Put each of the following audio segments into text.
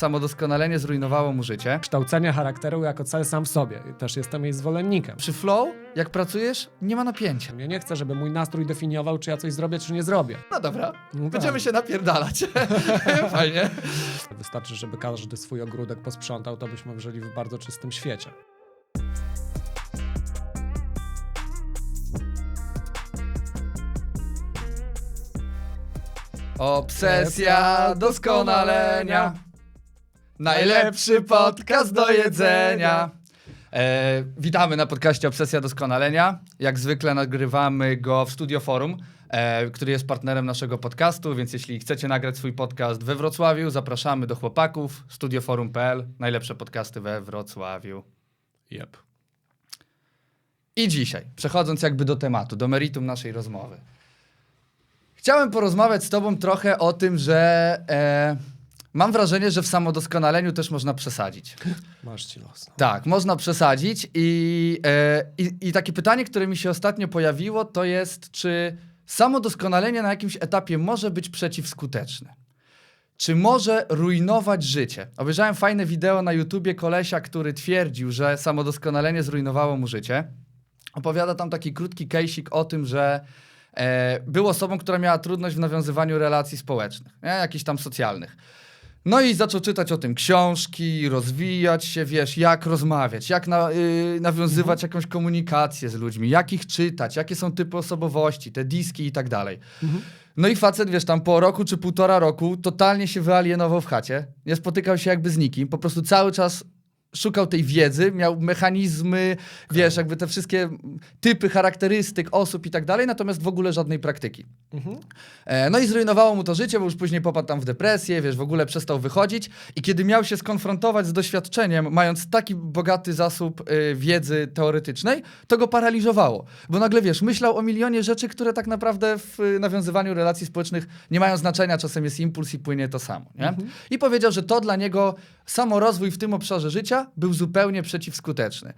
Samodoskonalenie zrujnowało mu życie. Kształcenie charakteru jako cel sam w sobie. Też jestem jej zwolennikiem. Przy flow, jak pracujesz, nie ma napięcia. Ja nie chcę, żeby mój nastrój definiował, czy ja coś zrobię, czy nie zrobię. No dobra, No będziemy tak. się napierdalać. Fajnie. Wystarczy, żeby każdy swój ogródek posprzątał, to byśmy żyli w bardzo czystym świecie. Obsesja doskonalenia. Najlepszy podcast do jedzenia. E, witamy na podcaście Obsesja Doskonalenia. Jak zwykle nagrywamy go w Studio Forum, e, który jest partnerem naszego podcastu, więc jeśli chcecie nagrać swój podcast we Wrocławiu, zapraszamy do chłopaków. Studioforum.pl, najlepsze podcasty we Wrocławiu. Yep. I dzisiaj, przechodząc jakby do tematu, do meritum naszej rozmowy. Chciałem porozmawiać z Tobą trochę o tym, że e, mam wrażenie, że w samodoskonaleniu też można przesadzić. Masz ci los. No. Tak, można przesadzić. I, e, i, I takie pytanie, które mi się ostatnio pojawiło, to jest, czy samodoskonalenie na jakimś etapie może być przeciwskuteczne? Czy może rujnować życie? Obejrzałem fajne wideo na YouTubie kolesia, który twierdził, że samodoskonalenie zrujnowało mu życie. Opowiada tam taki krótki kejsik o tym, że e, był osobą, która miała trudność w nawiązywaniu relacji społecznych, nie? jakichś tam socjalnych. No i zaczął czytać o tym książki, rozwijać się, wiesz, jak rozmawiać, jak na, y, nawiązywać jakąś komunikację z ludźmi, jak ich czytać, jakie są typy osobowości, te diski i tak dalej. No i facet, wiesz, tam po roku czy półtora roku totalnie się wyalienował w chacie, nie spotykał się jakby z nikim, po prostu cały czas szukał tej wiedzy, miał mechanizmy, wiesz, jakby te wszystkie typy charakterystyk osób i tak dalej, natomiast w ogóle żadnej praktyki. Mhm. E, No i zrujnowało mu to życie, bo już później popadł tam w depresję, wiesz, w ogóle przestał wychodzić i kiedy miał się skonfrontować z doświadczeniem, mając taki bogaty zasób y, wiedzy teoretycznej, to go paraliżowało. Bo nagle, wiesz, myślał o milionie rzeczy, które tak naprawdę w y, nawiązywaniu relacji społecznych nie mają znaczenia, czasem jest impuls i płynie to samo, nie? I powiedział, że to dla niego samorozwój w tym obszarze życia był zupełnie przeciwskuteczny.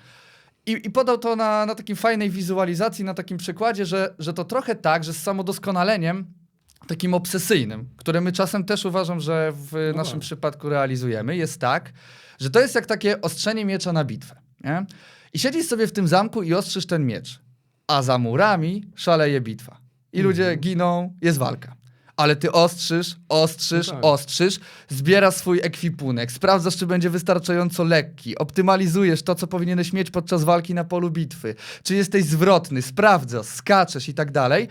I, I podał to na, na takiej fajnej wizualizacji, na takim przykładzie, że, że to trochę tak, że z samodoskonaleniem takim obsesyjnym, które my czasem też uważam, że w No naszym tak. przypadku realizujemy, jest tak, że to jest jak takie ostrzenie miecza na bitwę. Nie? I siedzisz sobie w tym zamku i ostrzysz ten miecz, a za murami szaleje bitwa. I Mhm. ludzie giną, jest walka. Ale ty ostrzysz, ostrzysz, No tak. ostrzysz, zbierasz swój ekwipunek, sprawdzasz, czy będzie wystarczająco lekki, optymalizujesz to, co powinieneś mieć podczas walki na polu bitwy, czy jesteś zwrotny, sprawdzasz, skaczesz i tak dalej.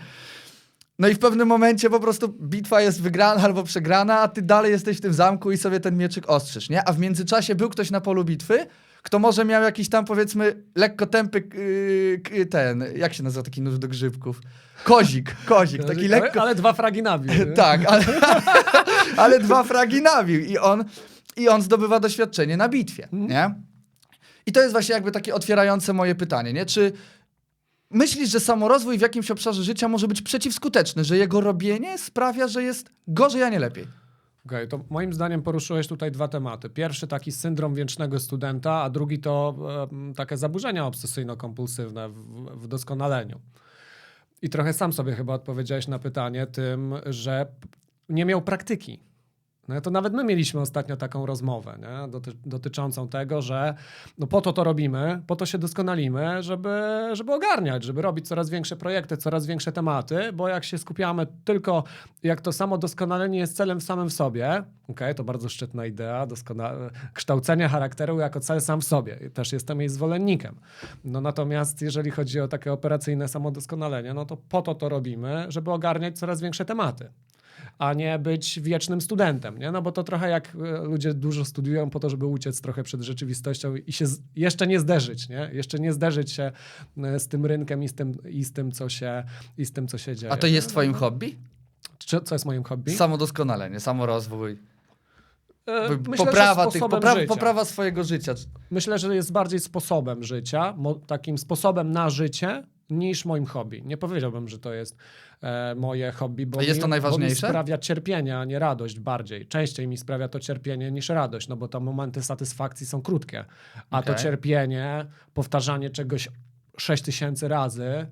No i w pewnym momencie po prostu bitwa jest wygrana albo przegrana, a ty dalej jesteś w tym zamku i sobie ten mieczyk ostrzysz, nie? A w międzyczasie był ktoś na polu bitwy, kto może miał jakiś tam powiedzmy lekko tępy yy, ten, jak się nazywa taki nóż do grzybków? Kozik, kozik, taki lekko... Ale, dwa fragi nabił. Tak, ale, ale dwa fragi nabił i on, i on zdobywa doświadczenie na bitwie, nie? I to jest właśnie jakby takie otwierające moje pytanie, nie? Czy myślisz, że samorozwój w jakimś obszarze życia może być przeciwskuteczny, że jego robienie sprawia, że jest gorzej, a nie lepiej? Okej, to moim zdaniem poruszyłeś tutaj dwa tematy. Pierwszy taki syndrom wiecznego studenta, a drugi to em, takie zaburzenia obsesyjno-kompulsywne w, w doskonaleniu. I trochę sam sobie chyba odpowiedziałeś na pytanie tym, że nie miał praktyki. No to nawet my mieliśmy ostatnio taką rozmowę nie? Doty dotyczącą tego, że no po to to robimy, po to się doskonalimy, żeby, żeby ogarniać, żeby robić coraz większe projekty, coraz większe tematy, bo jak się skupiamy tylko, jak to samo doskonalenie jest celem samym w sobie, okej, to bardzo szczytna idea, kształcenia charakteru jako cel sam w sobie. Też jestem jej zwolennikiem. No natomiast jeżeli chodzi o takie operacyjne samodoskonalenie, no to po to to robimy, żeby ogarniać coraz większe tematy a nie być wiecznym studentem, nie? No bo to trochę jak e, ludzie dużo studiują po to, żeby uciec trochę przed rzeczywistością i się jeszcze nie zderzyć, nie? Jeszcze nie zderzyć się e, z tym rynkiem i z tym, i z tym, co, się, i z tym co się dzieje. A to jest twoim hobby? Czy, co jest moim hobby? Samodoskonalenie, samorozwój, E, P- myślę, poprawa, tych, życia. poprawa swojego życia. Myślę, że jest bardziej sposobem życia, takim sposobem na życie niż moim hobby. Nie powiedziałbym, że to jest e, moje hobby, bo jest mi, to najważniejsze? Bo mi sprawia cierpienie, a nie radość bardziej. Częściej mi sprawia to cierpienie niż radość, no bo te momenty satysfakcji są krótkie. A to Okej. cierpienie, powtarzanie czegoś 6 tysięcy razy,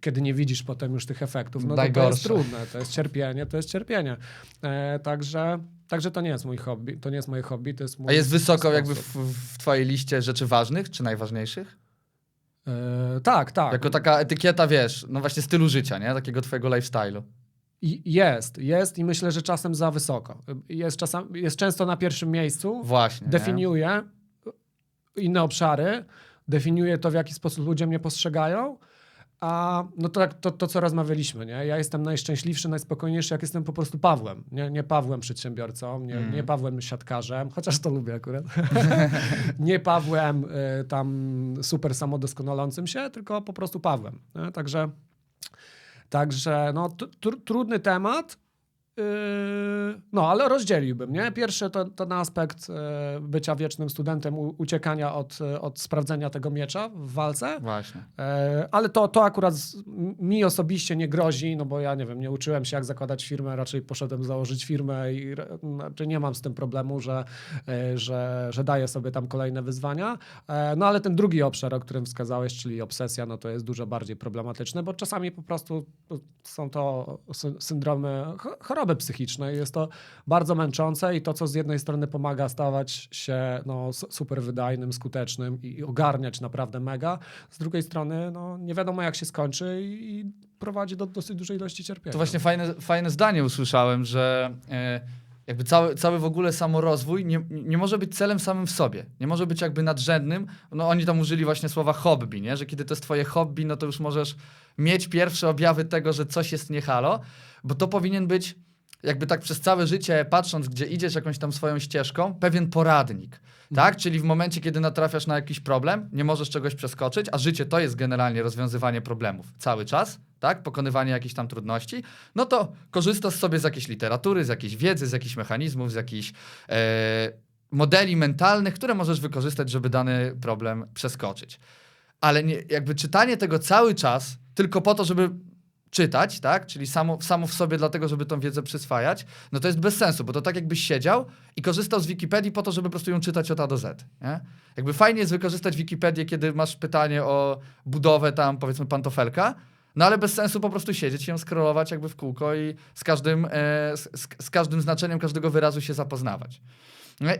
kiedy nie widzisz potem już tych efektów, no to, to jest trudne, to jest cierpienie, to jest cierpienie. E, także, także to nie jest mój hobby, to nie jest moje hobby, to jest mój A jest wysoko jakby sposób. w, w twojej liście rzeczy ważnych czy najważniejszych? E, tak, tak. Jako taka etykieta, wiesz, no właśnie stylu życia, nie? Takiego twojego lifestyle'u. I- Jest, jest i myślę, że czasem za wysoko. Jest, czasem, jest często na pierwszym miejscu, Właśnie. nie? definiuje inne obszary, definiuje to, w jaki sposób ludzie mnie postrzegają. A no to, tak- to, to, co rozmawialiśmy, nie? Ja jestem najszczęśliwszy, najspokojniejszy, jak jestem po prostu Pawłem. Nie, nie Pawłem przedsiębiorcą, nie, Mm. nie Pawłem siatkarzem, chociaż to lubię akurat. nie Pawłem y, tam super samodoskonalącym się, tylko po prostu Pawłem. Nie? Także, także no, tr- tr- trudny temat. Yy, No, ale rozdzieliłbym, nie? Pierwszy to ten aspekt e, bycia wiecznym studentem, uciekania od, e, od sprawdzenia tego miecza w walce. Właśnie. Ale to, to akurat mi osobiście nie grozi, no bo ja nie wiem, nie uczyłem się jak zakładać firmę, raczej poszedłem założyć firmę i znaczy nie mam z tym problemu, że, że, że daję sobie tam kolejne wyzwania. No ale ten drugi obszar, o którym wskazałeś, czyli obsesja, no to jest dużo bardziej problematyczne, bo czasami po prostu są to sy- syndromy, ch- choroby psychiczne jest to bardzo męczące i to, co z jednej strony pomaga stawać się no, super wydajnym, skutecznym i ogarniać naprawdę mega, z drugiej strony no, nie wiadomo jak się skończy i, prowadzi do dosyć dużej ilości cierpienia. To właśnie fajne, fajne zdanie usłyszałem, że e, jakby cały, cały w ogóle samorozwój nie, nie może być celem samym w sobie. Nie może być jakby nadrzędnym. No oni tam użyli właśnie słowa hobby, nie? Że kiedy to jest twoje hobby, no to już możesz mieć pierwsze objawy tego, że coś jest nie halo, bo to powinien być jakby tak przez całe życie, patrząc, gdzie idziesz jakąś tam swoją ścieżką, pewien poradnik. Tak? Czyli w momencie, kiedy natrafiasz na jakiś problem, nie możesz czegoś przeskoczyć, a życie to jest generalnie rozwiązywanie problemów cały czas, tak? Pokonywanie jakichś tam trudności, no to korzystasz sobie z jakiejś literatury, z jakiejś wiedzy, z jakichś mechanizmów, z jakichś e, modeli mentalnych, które możesz wykorzystać, żeby dany problem przeskoczyć. Ale nie, jakby czytanie tego cały czas, tylko po to, żeby czytać, tak? Czyli samo, samo w sobie dlatego, żeby tą wiedzę przyswajać, no to jest bez sensu, bo to tak jakbyś siedział i korzystał z Wikipedii po to, żeby po prostu ją czytać od A do Z, nie? Jakby fajnie jest wykorzystać Wikipedię, kiedy masz pytanie o budowę tam, powiedzmy, pantofelka, no ale bez sensu po prostu siedzieć i ją scrollować jakby w kółko i z każdym, e, z, z, każdym znaczeniem każdego wyrazu się zapoznawać.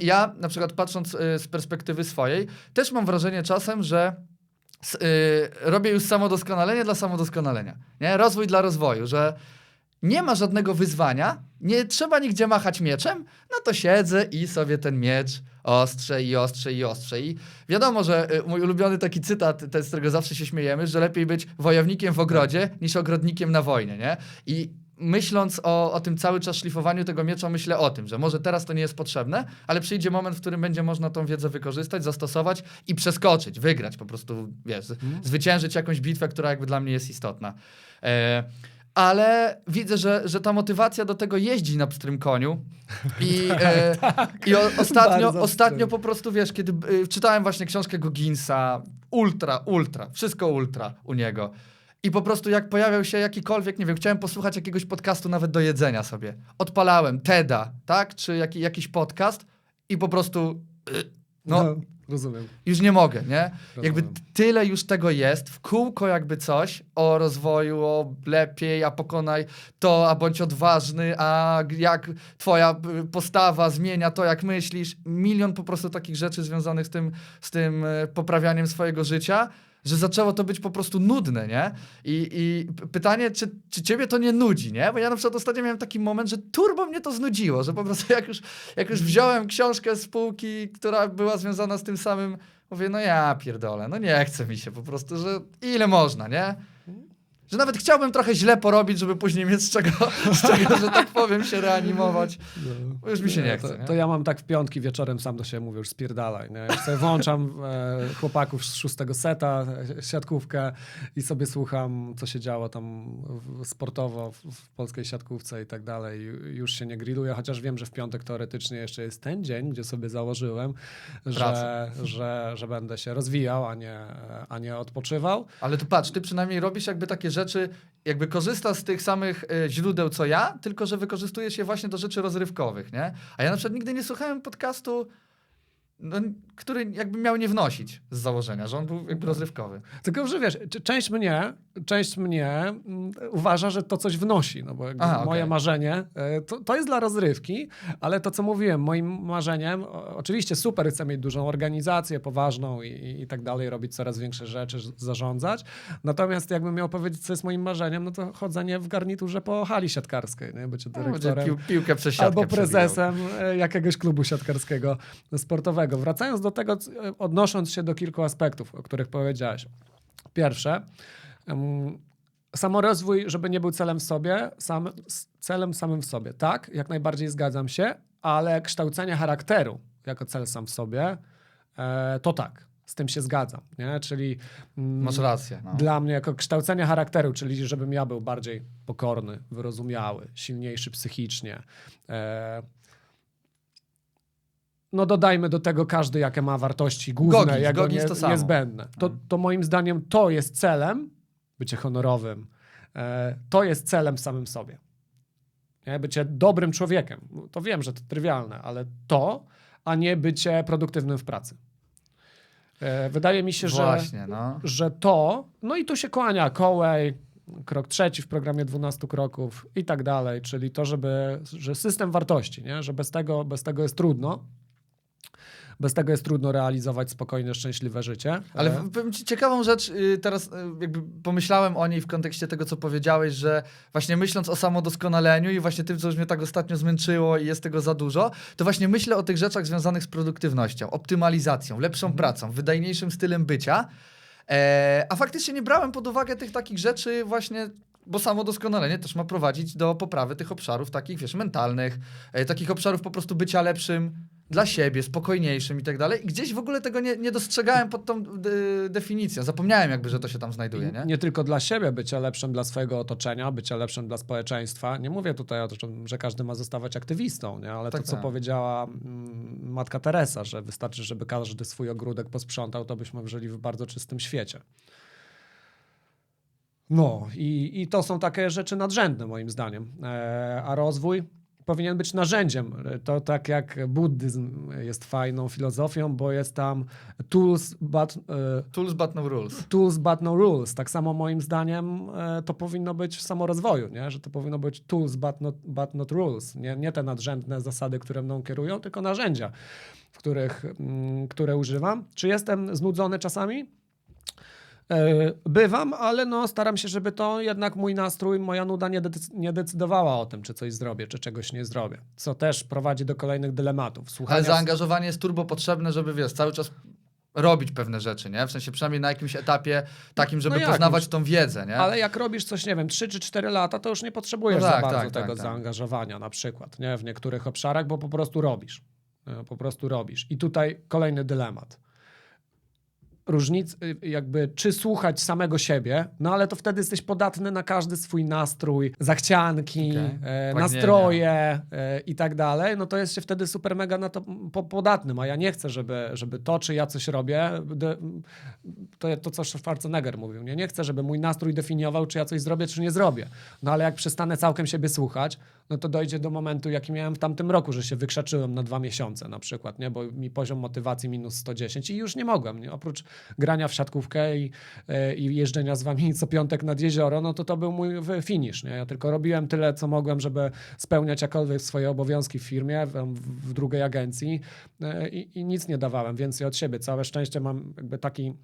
Ja na przykład patrząc e, z perspektywy swojej, też mam wrażenie czasem, że robię już samodoskonalenie dla samodoskonalenia. Nie? Rozwój dla rozwoju, że nie ma żadnego wyzwania, nie trzeba nigdzie machać mieczem, no to siedzę i sobie ten miecz ostrzę i ostrzę i ostrzę. I wiadomo, że y, mój ulubiony taki cytat, ten, z którego zawsze się śmiejemy, że lepiej być wojownikiem w ogrodzie niż ogrodnikiem na wojnie, nie? I myśląc o, o tym cały czas szlifowaniu tego miecza, myślę o tym, że może teraz to nie jest potrzebne, ale przyjdzie moment, w którym będzie można tą wiedzę wykorzystać, zastosować i przeskoczyć, wygrać, po prostu, wiesz, z- zwyciężyć jakąś bitwę, która jakby dla mnie jest istotna. E, ale widzę, że, że ta motywacja do tego jeździ na pstrym koniu. I, e, i o, ostatnio, ostatnio po prostu, wiesz, kiedy y, czytałem właśnie książkę Gogginsa, ultra, ultra, wszystko ultra u niego. I po prostu jak pojawiał się jakikolwiek, nie wiem, chciałem posłuchać jakiegoś podcastu nawet do jedzenia sobie. Odpalałem TEDa, tak? Czy jaki, jakiś podcast i po prostu y, no, rozumiem. już nie mogę, nie? Jakby Rozumiem. t- tyle już tego jest, w kółko jakby coś o rozwoju, o lepiej, a pokonaj to, a bądź odważny, a jak twoja y, postawa zmienia to, jak myślisz. Milion po prostu takich rzeczy związanych z tym, z tym y, poprawianiem swojego życia, że zaczęło to być po prostu nudne, nie? I, i pytanie, czy, czy ciebie to nie nudzi, nie? Bo ja na przykład ostatnio miałem taki moment, że turbo mnie to znudziło, że po prostu jak już, jak już wziąłem książkę z półki, która była związana z tym samym, mówię, no ja pierdolę, no nie chce mi się po prostu, że ile można, nie? Że nawet chciałbym trochę źle porobić, żeby później mieć z czego, z czego że tak powiem, się reanimować. Bo już mi się nie chce, To, nie? to ja mam tak w piątki wieczorem sam do siebie mówię, już spierdalaj. Nie? Ja sobie włączam e, chłopaków z szóstego seta, e, siatkówkę i sobie słucham, co się działo tam w, sportowo w, w polskiej siatkówce i tak dalej. Już się nie grilluję, chociaż wiem, że w piątek teoretycznie jeszcze jest ten dzień, gdzie sobie założyłem, że, że, że będę się rozwijał, a nie, a nie odpoczywał. Ale tu patrz, ty przynajmniej robisz jakby takie rzeczy, jakby korzystasz z tych samych e, źródeł co ja, tylko że wykorzystujesz je właśnie do rzeczy rozrywkowych, nie? A ja na przykład nigdy nie słuchałem podcastu no, który jakby miał nie wnosić z założenia, że on był jakby rozrywkowy. Tylko, że wiesz, część mnie, część mnie mm, uważa, że to coś wnosi, no bo jakby Aha, moje okej. marzenie e, to, to jest dla rozrywki, ale to, co mówiłem, moim marzeniem, oczywiście super, chcę mieć dużą organizację, poważną i, i, tak dalej, robić coraz większe rzeczy, zarządzać, natomiast jakbym miał powiedzieć, co jest moim marzeniem, no to chodzenie w garniturze po hali siatkarskiej, nie? bycie No, dyrektorem. pił, piłkę przez Albo prezesem e, jakiegoś klubu siatkarskiego sportowego. Wracając do tego, e, odnosząc się do kilku aspektów, o których powiedziałeś. Pierwsze, em, samorozwój, żeby nie był celem w sobie, sam, celem samym w sobie. Tak, jak najbardziej zgadzam się, ale kształcenie charakteru jako cel sam w sobie, e, to tak, z tym się zgadzam. Nie? Czyli mm, Masz rację. No. dla mnie jako kształcenie charakteru, czyli żebym ja był bardziej pokorny, wyrozumiały, silniejszy psychicznie. E, no dodajmy do tego każdy, jakie ma wartości główne, Gogis, nie, to samo. niezbędne. To, Mhm. to moim zdaniem to jest celem, bycie honorowym, e, to jest celem samym sobie. Nie? Bycie dobrym człowiekiem. To wiem, że to trywialne, ale to, a nie bycie produktywnym w pracy. E, wydaje mi się, że Właśnie, no. że to, no i tu się kłania Kołej, krok trzeci w programie 12 kroków i tak dalej, czyli to, żeby, że system wartości, nie? że bez tego, bez tego jest trudno. Bez tego jest trudno realizować spokojne, szczęśliwe życie. Ale E, powiem ci ciekawą rzecz, y, teraz y, jakby pomyślałem o niej w kontekście tego, co powiedziałeś, że właśnie myśląc o samodoskonaleniu i właśnie tym, co już mnie tak ostatnio zmęczyło i jest tego za dużo, to właśnie myślę o tych rzeczach związanych z produktywnością, optymalizacją, lepszą pracą, wydajniejszym stylem bycia, e, a faktycznie nie brałem pod uwagę tych takich rzeczy właśnie bo samo doskonalenie też ma prowadzić do poprawy tych obszarów takich, wiesz, mentalnych, e, takich obszarów po prostu bycia lepszym dla siebie, spokojniejszym i tak dalej. I gdzieś w ogóle tego nie, nie dostrzegałem pod tą de, definicją. Zapomniałem jakby, że to się tam znajduje, nie? nie tylko dla siebie, bycia lepszym dla swojego otoczenia, bycia lepszym dla społeczeństwa. Nie mówię tutaj o tym, że każdy ma zostawać aktywistą, nie? ale Tak, to, co tak. powiedziała mm, matka Teresa, że wystarczy, żeby każdy swój ogródek posprzątał, to byśmy żyli w bardzo czystym świecie. No i, i to są takie rzeczy nadrzędne moim zdaniem. E, a rozwój powinien być narzędziem. To tak jak buddyzm jest fajną filozofią, bo jest tam tools, but, e, Tools but no rules. tools but no rules. Tak samo moim zdaniem e, to powinno być w samorozwoju, nie? że to powinno być tools but not, but not rules. Nie, nie te nadrzędne zasady, które mną kierują, tylko narzędzia, w których, mm, które używam. Czy jestem znudzony czasami? E, Bywam, ale no staram się, żeby to jednak mój nastrój, moja nuda nie, decy- nie decydowała o tym, czy coś zrobię, czy czegoś nie zrobię. Co też prowadzi do kolejnych dylematów. Słuchania Ale zaangażowanie jest turbo potrzebne, żeby, wiesz, cały czas robić pewne rzeczy, nie? W sensie przynajmniej na jakimś etapie takim, żeby No poznawać tą wiedzę, nie? Ale jak robisz coś, nie wiem, 3 czy 4 lata, to już nie potrzebujesz No tak, za bardzo tak, tego tak, tak. zaangażowania na przykład, nie? W niektórych obszarach, bo po prostu robisz. Nie? Po prostu robisz. I tutaj kolejny dylemat. Różnic, y, jakby, czy słuchać samego siebie, no ale to wtedy jesteś podatny na każdy swój nastrój, zachcianki, Okej. e, Pragnienia. nastroje e, i tak dalej, no to jest się wtedy super mega na to po, podatnym, a ja nie chcę, żeby, żeby to, czy ja coś robię, de, to, to co Schwarzenegger mówił, nie? nie chcę, żeby mój nastrój definiował, czy ja coś zrobię, czy nie zrobię. No ale jak przestanę całkiem siebie słuchać, no to dojdzie do momentu, jaki miałem w tamtym roku, że się wykrzaczyłem na dwa miesiące na przykład, nie? bo mi poziom motywacji minus 110 i już nie mogłem. Nie? Oprócz grania w siatkówkę i, e, i jeżdżenia z wami co piątek nad jezioro, no to to był mój finish. Nie? Ja tylko robiłem tyle, co mogłem, żeby spełniać jakkolwiek swoje obowiązki w firmie, w, w drugiej agencji e, i, i nic nie dawałem więcej od siebie. Całe szczęście mam jakby taki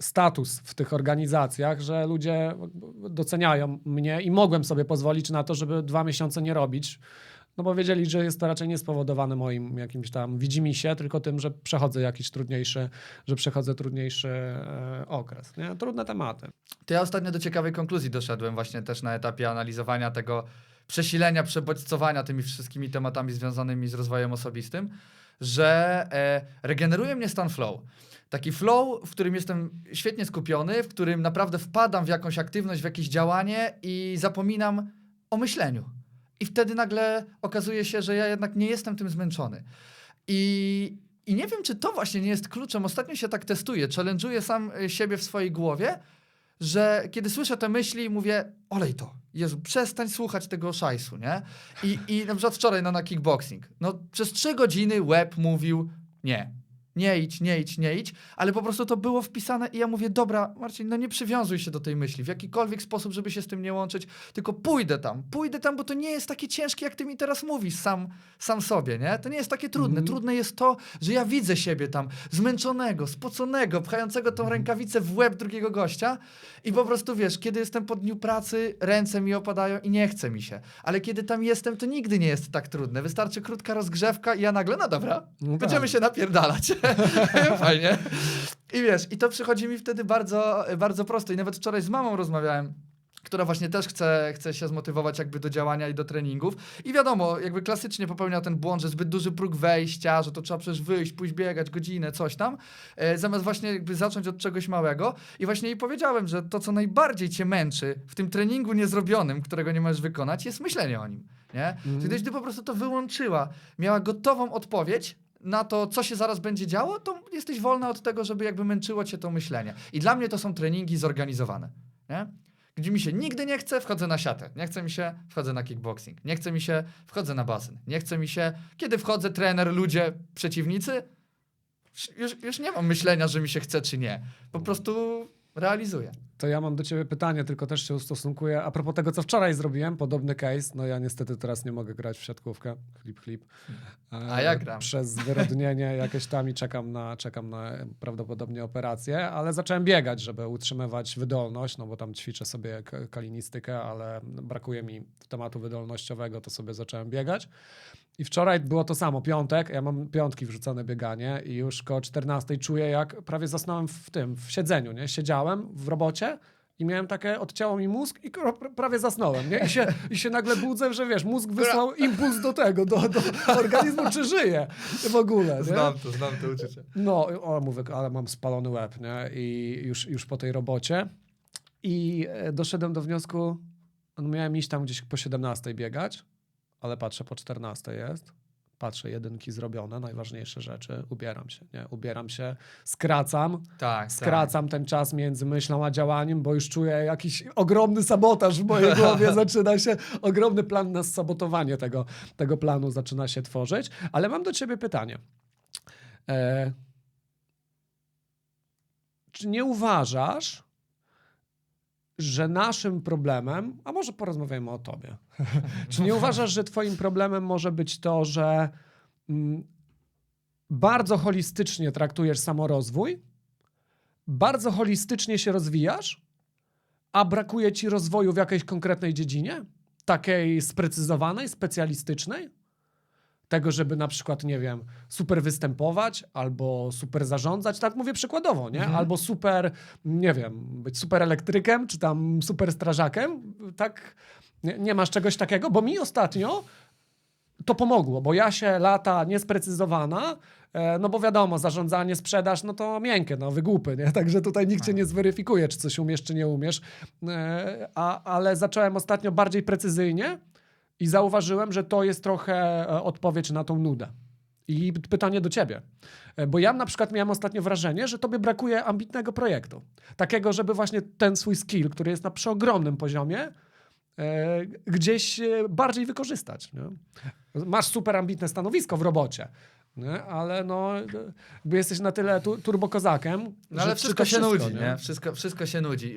status w tych organizacjach, że ludzie doceniają mnie i mogłem sobie pozwolić na to, żeby dwa miesiące nie robić. No bo wiedzieli, że jest to raczej nie spowodowane moim jakimś tam widzimisię, tylko tym, że przechodzę jakiś trudniejszy, że przechodzę trudniejszy e, okres. Nie? Trudne tematy. To ja ostatnio do ciekawej konkluzji doszedłem właśnie też na etapie analizowania tego przesilenia, przebodźcowania tymi wszystkimi tematami związanymi z rozwojem osobistym, że e, regeneruje mnie stan flow. Taki flow, w którym jestem świetnie skupiony, w którym naprawdę wpadam w jakąś aktywność, w jakieś działanie i zapominam o myśleniu. I wtedy nagle okazuje się, że ja jednak nie jestem tym zmęczony. I, I nie wiem, czy to właśnie nie jest kluczem. Ostatnio się tak testuję, challenge'uję sam y, siebie w swojej głowie, że kiedy słyszę te myśli, mówię, olej to, Jezu, przestań słuchać tego szajsu, nie? I, I na przykład wczoraj no, na kickboxing, no przez trzy godziny łeb mówił, nie, nie idź, nie idź, nie idź, ale po prostu to było wpisane i ja mówię, dobra, Marcin, no nie przywiązuj się do tej myśli w jakikolwiek sposób, żeby się z tym nie łączyć, tylko pójdę tam, pójdę tam, bo to nie jest takie ciężkie, jak ty mi teraz mówisz sam, sam sobie, nie? To nie jest takie trudne. Mhm. Trudne jest to, że ja widzę siebie tam zmęczonego, spoconego, pchającego tą rękawicę w łeb drugiego gościa i po prostu, wiesz, kiedy jestem po dniu pracy, ręce mi opadają i nie chce mi się. Ale kiedy tam jestem, to nigdy nie jest tak trudne. Wystarczy krótka rozgrzewka i ja nagle, no dobra, No będziemy tak. się napierdalać. Fajnie. I wiesz, i to przychodzi mi wtedy bardzo, bardzo prosto. I nawet wczoraj z mamą rozmawiałem, która właśnie też chce, chce się zmotywować jakby do działania i do treningów. I wiadomo, jakby klasycznie popełnia ten błąd, że zbyt duży próg wejścia, że to trzeba przecież wyjść, pójść biegać godzinę, coś tam, e, zamiast właśnie jakby zacząć od czegoś małego. I właśnie jej powiedziałem, że to, co najbardziej cię męczy w tym treningu niezrobionym, którego nie możesz wykonać, jest myślenie o nim. Nie? Mhm. Gdybyś ty po prostu to wyłączyła, miała gotową odpowiedź, na to, co się zaraz będzie działo, to jesteś wolna od tego, żeby jakby męczyło cię to myślenie. I dla mnie to są treningi zorganizowane. Nie? Gdzie mi się nigdy nie chce, wchodzę na siatę. Nie chce mi się, wchodzę na kickboxing. Nie chce mi się, wchodzę na basen. Nie chce mi się, kiedy wchodzę, trener, ludzie, przeciwnicy, już, już nie mam myślenia, że mi się chce czy nie. Po prostu realizuję. To ja mam do ciebie pytanie, tylko też się ustosunkuję. A propos tego, co wczoraj zrobiłem, podobny case. No ja niestety teraz nie mogę grać w siatkówkę. Chlip, chlip. E, A ja gram. Przez zwyrodnienie jakieś tam i czekam na, czekam na prawdopodobnie operację, ale zacząłem biegać, żeby utrzymywać wydolność, no bo tam ćwiczę sobie kalinistykę, ale brakuje mi tematu wydolnościowego, to sobie zacząłem biegać. I wczoraj było to samo, piątek, ja mam piątki wrzucone bieganie i już koło 14 czuję, jak prawie zasnąłem w tym, w siedzeniu, nie? Siedziałem w robocie i miałem takie, odcięło mi mózg i prawie zasnąłem, nie? I się, I się nagle budzę, że wiesz, mózg wysłał impuls do tego, do, do organizmu, czy żyje w ogóle, nie? to, znam to uczucie. No, o, mówię, ale mam spalony łeb, nie? I już, już po tej robocie. I e, doszedłem do wniosku, no miałem iść tam gdzieś po 17 biegać, ale patrzę, po 14 jest. Patrzę, jedynki zrobione, najważniejsze rzeczy. Ubieram się, nie? Ubieram się, skracam, Tak, skracam ten czas między myślą a działaniem, bo już czuję jakiś ogromny sabotaż w mojej głowie. Zaczyna się ogromny plan na sabotowanie tego, tego planu zaczyna się tworzyć. Ale mam do ciebie pytanie. E, czy nie uważasz, że naszym problemem, a może porozmawiajmy o tobie, czy nie uważasz, że twoim problemem może być to, że mm, bardzo holistycznie traktujesz samorozwój, bardzo holistycznie się rozwijasz, a brakuje ci rozwoju w jakiejś konkretnej dziedzinie? Takiej sprecyzowanej, specjalistycznej? Tego, żeby na przykład, nie wiem, super występować albo super zarządzać, tak mówię przykładowo, nie? Mhm. Albo super, nie wiem, być super elektrykiem czy tam super strażakiem, tak? Nie, nie masz czegoś takiego? Bo mi ostatnio to pomogło, bo ja się lata niesprecyzowana, e, no bo wiadomo, zarządzanie, sprzedaż, no to miękkie, no wygłupy, nie? Także tutaj nikt cię nie zweryfikuje, czy coś umiesz, czy nie umiesz. E, A, ale zacząłem ostatnio bardziej precyzyjnie i zauważyłem, że to jest trochę e, odpowiedź na tą nudę. I pytanie do ciebie. E, Bo ja na przykład miałem ostatnio wrażenie, że tobie brakuje ambitnego projektu. Takiego, żeby właśnie ten swój skill, który jest na przeogromnym poziomie, e, gdzieś bardziej wykorzystać. Nie? Masz super ambitne stanowisko w robocie, nie? ale no, jesteś na tyle tu, turbokozakiem, No ale że wszystko to się wszystko, nudzi, nie? Wszystko, wszystko się nudzi.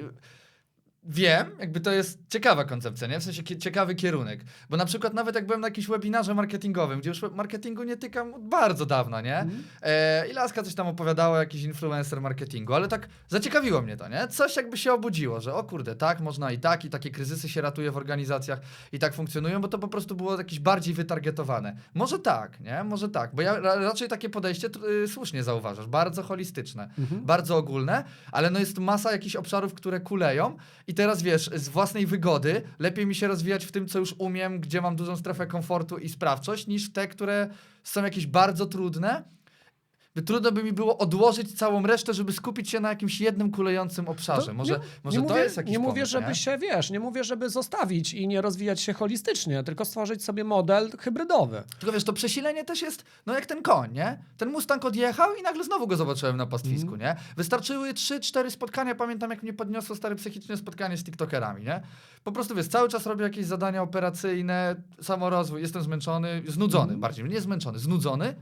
Wiem, jakby to jest ciekawa koncepcja, nie? W sensie ciekawy kierunek. Bo na przykład nawet jak byłem na jakimś webinarze marketingowym, gdzie już marketingu nie tykam od bardzo dawna, nie? Mhm. E, I Laska coś tam opowiadała, jakiś influencer marketingu, ale tak zaciekawiło mnie to, nie? Coś jakby się obudziło, że o kurde, tak, można i tak, i takie kryzysy się ratuje w organizacjach i tak funkcjonują, bo to po prostu było jakieś bardziej wytargetowane. Może tak, nie? Może tak, bo ja ra raczej takie podejście y, słusznie zauważasz, bardzo holistyczne Mhm. bardzo ogólne, ale no jest masa jakichś obszarów, które kuleją i teraz wiesz, z własnej wygody lepiej mi się rozwijać w tym, co już umiem, gdzie mam dużą strefę komfortu i sprawczość, niż te, które są jakieś bardzo trudne. Trudno by mi było odłożyć całą resztę, żeby skupić się na jakimś jednym kulejącym obszarze. To może nie, może nie to mówię, jest jakiś Nie mówię, pomysł, żeby nie? się, wiesz, nie mówię, żeby zostawić i nie rozwijać się holistycznie, tylko stworzyć sobie model hybrydowy. Tylko wiesz, to przesilenie też jest, no jak ten koń, nie? Ten Mustang odjechał i nagle znowu go zobaczyłem na pastwisku, Mhm. nie? Wystarczyły 3-4 spotkania, pamiętam jak mnie podniosło stare psychiczne spotkanie z tiktokerami, nie? Po prostu wiesz, cały czas robię jakieś zadania operacyjne, samorozwój, jestem zmęczony, znudzony Mhm. bardziej, nie zmęczony, znudzony.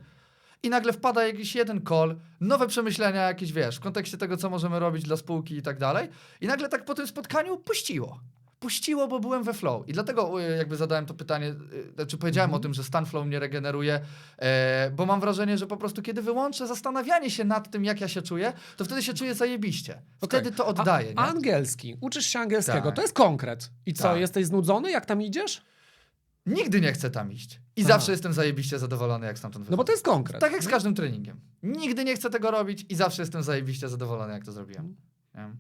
I nagle wpada jakiś jeden call, nowe przemyślenia jakieś, wiesz, w kontekście tego, co możemy robić dla spółki i tak dalej. I nagle tak po tym spotkaniu puściło. Puściło, bo byłem we flow. I dlatego y, jakby zadałem to pytanie, y, znaczy powiedziałem Mhm. o tym, że stan flow mnie regeneruje, e, bo mam wrażenie, że po prostu kiedy wyłączę zastanawianie się nad tym, jak ja się czuję, to wtedy się czuję zajebiście. Wtedy to oddaję, A, angielski, uczysz się angielskiego, Tak. to jest konkret. I co, Tak. jesteś znudzony, jak tam idziesz? Nigdy nie chcę tam iść. I Aha. zawsze jestem zajebiście zadowolony, jak stamtąd No wychodzę. bo to jest konkret. Tak jak z każdym treningiem. Nigdy nie chcę tego robić i zawsze jestem zajebiście zadowolony, jak to zrobiłem. Nie?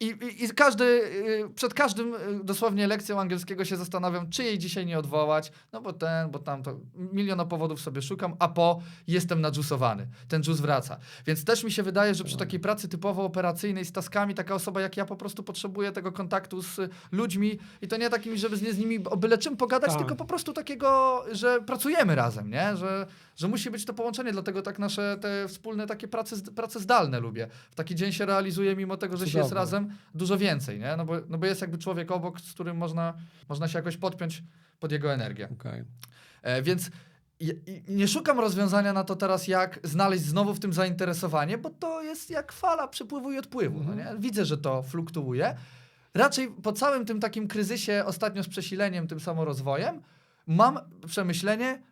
I, i, I każdy, y, przed każdym y, dosłownie lekcją angielskiego się zastanawiam, czy jej dzisiaj nie odwołać, no bo ten, bo tamto. Miliona powodów sobie szukam, a po jestem nadżusowany. Ten dżus wraca. Więc też mi się wydaje, że przy takiej pracy typowo operacyjnej z taskami, taka osoba jak ja po prostu potrzebuje tego kontaktu z y, ludźmi i to nie takimi, żeby z, nie z nimi o byle czym pogadać, Tak. tylko po prostu takiego, że pracujemy razem, nie? Że, że musi być to połączenie, dlatego tak nasze te wspólne takie prace, prace zdalne lubię. W taki dzień się realizuje, mimo tego, że się jest Cudowne. Dużo więcej, nie? No bo, no bo jest jakby człowiek obok, z którym można, można się jakoś podpiąć pod jego energię. Okej. E, więc i, nie szukam rozwiązania na to teraz, jak znaleźć znowu w tym zainteresowanie, bo to jest jak fala przypływu i odpływu. No nie? Widzę, że to fluktuuje. Raczej po całym tym takim kryzysie, ostatnio z przesileniem, tym samorozwojem, mam przemyślenie,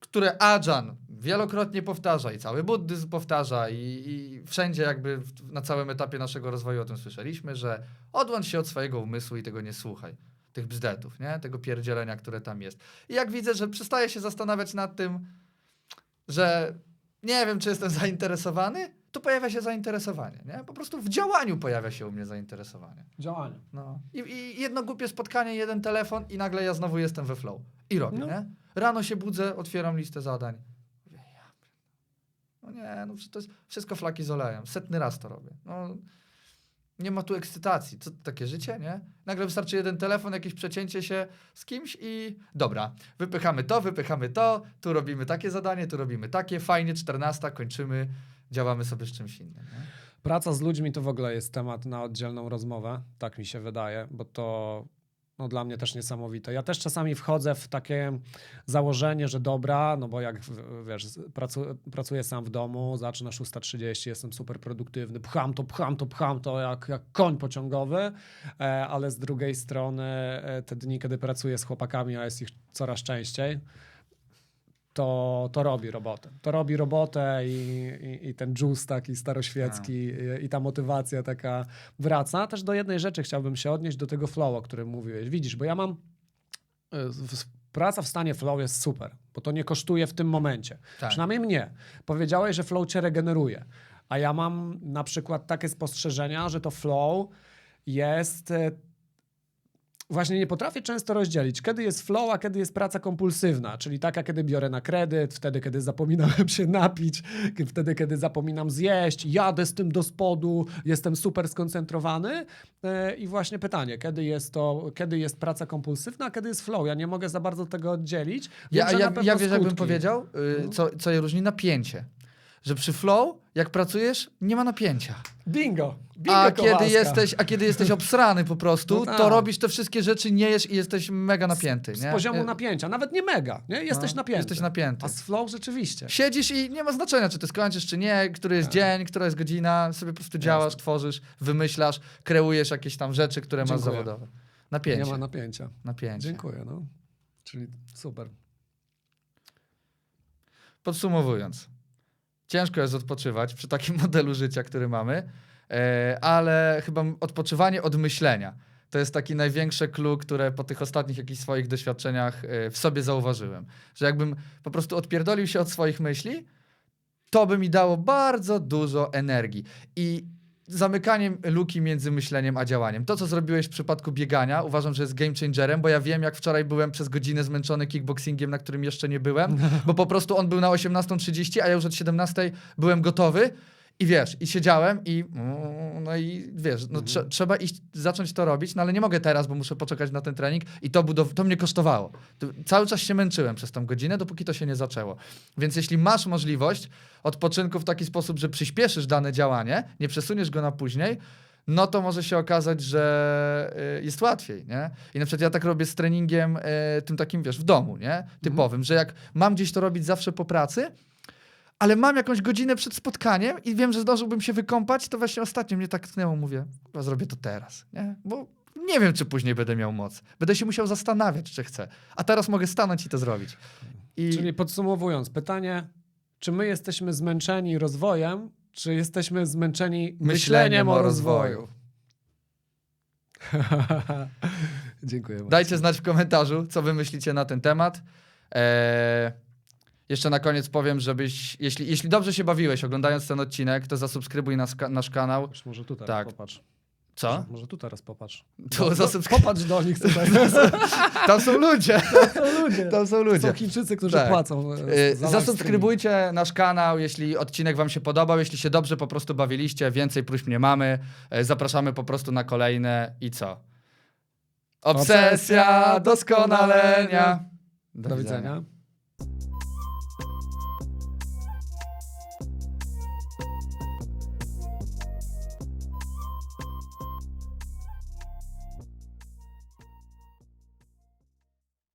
które Ajan wielokrotnie powtarza i cały buddyzm powtarza i, i wszędzie jakby w, na całym etapie naszego rozwoju o tym słyszeliśmy, że odłącz się od swojego umysłu i tego nie słuchaj. Tych bzdetów, nie? Tego pierdzielenia, które tam jest. I jak widzę, że przestaję się zastanawiać nad tym, że nie wiem, czy jestem zainteresowany, to pojawia się zainteresowanie, nie? Po prostu w działaniu pojawia się u mnie zainteresowanie. Działanie. No. I, I jedno głupie spotkanie, jeden telefon i nagle ja znowu jestem we flow. I robię, No. nie? Rano się budzę, otwieram listę zadań. No nie, no to jest wszystko flaki z olejem. Setny raz to robię. No, nie ma tu ekscytacji. Co, takie życie, nie? Nagle wystarczy jeden telefon, jakieś przecięcie się z kimś i dobra, wypychamy to, wypychamy to, tu robimy takie zadanie, tu robimy takie, fajnie, 14, kończymy, działamy sobie z czymś innym. Nie? Praca z ludźmi to w ogóle jest temat na oddzielną rozmowę, tak mi się wydaje, bo to no, dla mnie też niesamowite. Ja też czasami wchodzę w takie założenie, że dobra, no bo jak wiesz, pracu, pracuję sam w domu, zacznę 6.30, jestem super produktywny, pcham to, pcham to, pcham to jak, jak koń pociągowy, e, ale z drugiej strony e, te dni, kiedy pracuję z chłopakami, a jest ich coraz częściej, to, to robi robotę. To robi robotę i, i, i ten juice taki staroświecki i, i ta motywacja taka wraca. Też do jednej rzeczy chciałbym się odnieść, do tego flow, o którym mówiłeś. Widzisz, bo ja mam... w- Praca w stanie flow jest super, bo to nie kosztuje w tym momencie. Tak. Przynajmniej mnie. Powiedziałeś, że flow cię regeneruje. A ja mam na przykład takie spostrzeżenia, że to flow jest e, Właśnie nie potrafię często rozdzielić, kiedy jest flow, a kiedy jest praca kompulsywna, czyli taka, kiedy biorę na kredyt, wtedy, kiedy zapominałem się napić, wtedy, kiedy zapominam zjeść, jadę z tym do spodu, jestem super skoncentrowany. E, I właśnie pytanie, kiedy jest to, kiedy jest praca kompulsywna, a kiedy jest flow? Ja nie mogę za bardzo tego oddzielić. Wiem, Ja, ja, ja wiesz, jakbym powiedział, y, No. co, co je różni? Napięcie. Że przy flow, jak pracujesz, nie ma napięcia. Bingo! Bingo A kiedy, jesteś, a kiedy jesteś obsrany po prostu, No tak. to robisz te wszystkie rzeczy, nie jesz i jesteś mega napięty. Z nie? poziomu Y, napięcia, nawet nie mega, nie? Jesteś no, napięty. Jesteś napięty. A z flow rzeczywiście. Siedzisz i nie ma znaczenia, czy ty skończysz, czy nie, który jest Tak. dzień, która jest godzina, sobie po prostu działasz, tworzysz, wymyślasz, kreujesz jakieś tam rzeczy, które masz Dziękuję. zawodowe. Napięcie. Nie ma napięcia. Napięcie. Dziękuję, no. Czyli super. Podsumowując, ciężko jest odpoczywać przy takim modelu życia, który mamy, e, ale chyba odpoczywanie od myślenia. To jest taki największe clue, które po tych ostatnich jakichś swoich doświadczeniach e, w sobie zauważyłem. Że jakbym po prostu odpierdolił się od swoich myśli, to by mi dało bardzo dużo energii. I zamykaniem luki między myśleniem a działaniem. To, co zrobiłeś w przypadku biegania, uważam, że jest game changerem, bo ja wiem, jak wczoraj byłem przez godzinę zmęczony kickboxingiem, na którym jeszcze nie byłem, bo po prostu on był na 18.30, a ja już od 17.00 byłem gotowy. I wiesz, i siedziałem i mm, no i wiesz, no trze- trzeba iść, zacząć to robić, no ale nie mogę teraz, bo muszę poczekać na ten trening i to, to mnie kosztowało. To, cały czas się męczyłem przez tą godzinę, dopóki to się nie zaczęło. Więc jeśli masz możliwość odpoczynku w taki sposób, że przyspieszysz dane działanie, nie przesuniesz go na później, no to może się okazać, że y, jest łatwiej, nie? I na przykład ja tak robię z treningiem y, tym takim, wiesz, w domu, nie? Typowym, że jak mam gdzieś to robić zawsze po pracy, ale mam jakąś godzinę przed spotkaniem i wiem, że zdążyłbym się wykąpać, to właśnie ostatnio mnie tak tknęło, mówię, chyba zrobię to teraz, nie? Bo nie wiem, czy później będę miał moc. Będę się musiał zastanawiać, czy chcę. A teraz mogę stanąć i to zrobić. I Czyli podsumowując, pytanie, czy my jesteśmy zmęczeni rozwojem, czy jesteśmy zmęczeni myśleniem, o rozwoju? Dziękuję bardzo. Dajcie znać w komentarzu, co wy myślicie na ten temat. Eee, jeszcze na koniec powiem, żebyś, jeśli, jeśli dobrze się bawiłeś oglądając ten odcinek, to zasubskrybuj nas, nasz kanał. Już może tu teraz Tak. popatrz. Co? Może, tu teraz popatrz. Tu zasubskrybuj. Popatrz do nich tutaj. Tam są ludzie. są ludzie. Tam są ludzie. Są Chińczycy, którzy Tak. płacą. e, za live Zasubskrybujcie nasz kanał, jeśli odcinek wam się podobał, jeśli się dobrze po prostu bawiliście, więcej próśb nie mamy, Yy, zapraszamy po prostu na kolejne i co? Obsesja Obsesja doskonalenia. Do widzenia.